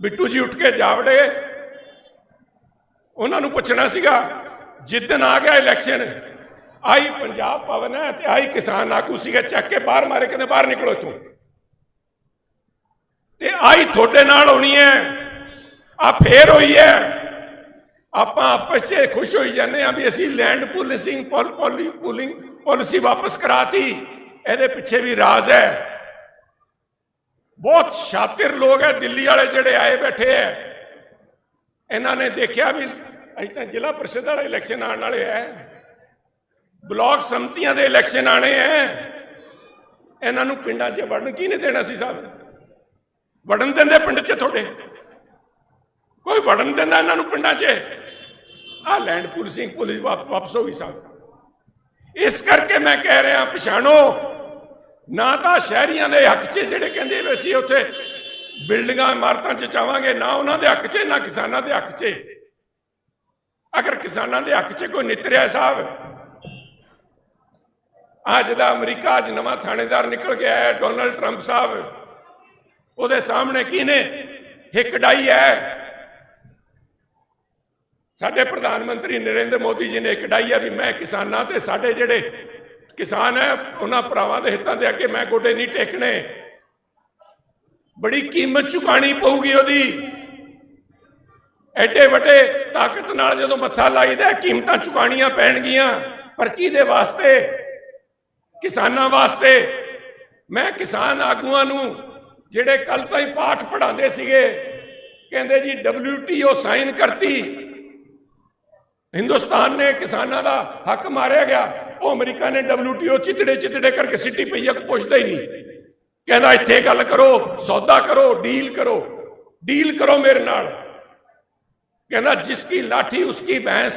ਬਿੱਟੂ ਜੀ ਉੱਠ ਕੇ ਜਾਵੜੇ। ਉਹਨਾਂ ਨੂੰ ਪੁੱਛਣਾ ਸੀਗਾ ਜਿੱਦਨ ਆ ਗਿਆ ਇਲੈਕਸ਼ਨ ਆਈ ਪੰਜਾਬ ਭਵਨ ਹੈ ਤੇ ਆਈ ਕਿਸਾਨ ਆਗੂ ਸੀਗਾ, ਚੱਕ ਕੇ ਬਾਹਰ ਮਾਰੇ, ਕਹਿੰਦੇ ਬਾਹਰ ਨਿਕਲੋ ਇੱਥੋਂ। ਤੇ ਆਈ ਤੁਹਾਡੇ ਨਾਲ ਹੋਣੀ ਹੈ ਆ ਫੇਰ ਹੋਈ ਹੈ। ਆਪਾਂ ਆਪਸ 'ਚ ਖੁਸ਼ ਹੋਈ ਜਾਂਦੇ ਆ ਵੀ ਅਸੀਂ ਲੈਂਡ ਪੁਲਿਸਿੰਗ ਪੁਲਿੰਗ ਪਾਲਿਸੀ ਵਾਪਸ ਕਰਾਤੀ, ਇਹਦੇ ਪਿੱਛੇ ਵੀ ਰਾਜ਼ ਹੈ। ਬਹੁਤ ਸ਼ਾਤਿਰ ਲੋਕ ਹੈ ਦਿੱਲੀ ਵਾਲੇ ਜਿਹੜੇ ਆਏ ਬੈਠੇ ਹੈ ਇਹਨਾਂ ਨੇ ਦੇਖਿਆ ਵੀ ਅਜੇ ਤਾਂ ਜ਼ਿਲ੍ਹਾ ਪ੍ਰੀਸ਼ਦ ਵਾਲੇ ਇਲੈਕਸ਼ਨ ਆਉਣ ਵਾਲੇ ਹੈ ਬਲਾਕ ਸੰਮਤੀਆਂ ਦੇ ਇਲੈਕਸ਼ਨ ਆਣੇ ਹੈ ਇਹਨਾਂ ਨੂੰ ਪਿੰਡਾਂ 'ਚ ਵੜਨ ਕੀ ਨਹੀਂ ਦੇਣਾ ਸੀ ਸਾਹਿਬ ਵੜਨ ਦਿੰਦੇ ਪਿੰਡ 'ਚ ਤੁਹਾਡੇ ਕੋਈ ਵੜਨ ਦਿੰਦਾ ਇਹਨਾਂ ਨੂੰ ਪਿੰਡਾਂ 'ਚ ਆ ਲੈਂਡ ਪੁਲਿਸਿੰਗ ਪੁਲਿਸ ਵਾਪ- ਵਾਪਸ ਹੋ ਗਈ ਸਾਹਿਬ ਇਸ ਕਰਕੇ ਮੈਂ ਕਹਿ ਰਿਹਾ ਪਛਾਣੋ ਨਾ ਤਾਂ ਸ਼ਹਿਰੀਆਂ ਦੇ ਹੱਕ 'ਚ ਜਿਹੜੇ ਕਹਿੰਦੇ ਵੀ ਅਸੀਂ ਉੱਥੇ ਬਿਲਡਿੰਗਾਂ, ਇਮਾਰਤਾਂ 'ਚ ਚਾਵਾਂਗੇ, ਨਾ ਉਹਨਾਂ ਦੇ ਹੱਕ 'ਚ, ਨਾ ਕਿਸਾਨਾਂ ਦੇ ਹੱਕ 'ਚ। ਅਗਰ ਕਿਸਾਨਾਂ ਦੇ ਹੱਕ 'ਚ ਕੋਈ ਨਿਤਰਿਆ ਸਾਹਿਬ, ਅੱਜ ਦਾ ਅਮਰੀਕਾ, ਅੱਜ ਨਵਾਂ ਥਾਣੇਦਾਰ ਨਿਕਲ ਕੇ ਆਇਆ, ਡੋਨਲਡ ਟਰੰਪ ਸਾਹਿਬ। ਉਹਦੇ ਸਾਹਮਣੇ ਕਿਹਨੇ ਹਿੱਕ ਡਾਈ ਹੈ। ਸਾਡੇ ਪ੍ਰਧਾਨ ਮੰਤਰੀ ਨਰਿੰਦਰ ਮੋਦੀ ਜੀ ਨੇ ਕਢਾਈ ਹੈ ਵੀ ਮੈਂ ਕਿਸਾਨਾਂ ਤੇ ਸਾਡੇ ਜਿਹੜੇ ਕਿਸਾਨ ਹੈ, ਉਹਨਾਂ ਭਰਾਵਾਂ ਦੇ ਹਿੱਤਾਂ ਦੇ ਅੱਗੇ ਮੈਂ ਗੋਡੇ ਨਹੀਂ ਟੇਕਣੇ। ਬੜੀ ਕੀਮਤ ਚੁਕਾਣੀ ਪਊਗੀ ਉਹਦੀ। ਐਡੇ ਵੱਡੇ ਤਾਕਤ ਨਾਲ ਜਦੋਂ ਮੱਥਾ ਲਾਈਦਾ, ਕੀਮਤਾਂ ਚੁਕਾਣੀਆਂ ਪੈਣਗੀਆਂ। ਪਰ ਕਿਹਦੇ ਵਾਸਤੇ? ਕਿਸਾਨਾਂ ਵਾਸਤੇ। ਮੈਂ ਕਿਸਾਨ ਆਗੂਆਂ ਨੂੰ ਜਿਹੜੇ ਕੱਲ ਤਾਈਂ ਪਾਠ ਪੜਾਉਂਦੇ ਸੀਗੇ, ਕਹਿੰਦੇ ਜੀ WTO ਸਾਈਨ ਕਰਤੀ। ਹਿੰਦੁਸਤਾਨ ਨੇ ਕਿਸਾਨਾਂ ਦਾ ਹੱਕ ਮਾਰਿਆ ਗਿਆ। वो अमेरिका ने डब्ल्यू चितड़े चितड़े करके सिटी पे यक पहुँचता ही नहीं। कहना इतने गल करो, सौदा करो, डील करो डील करो मेरे नाल। कहना, जिसकी लाठी, उसकी भैंस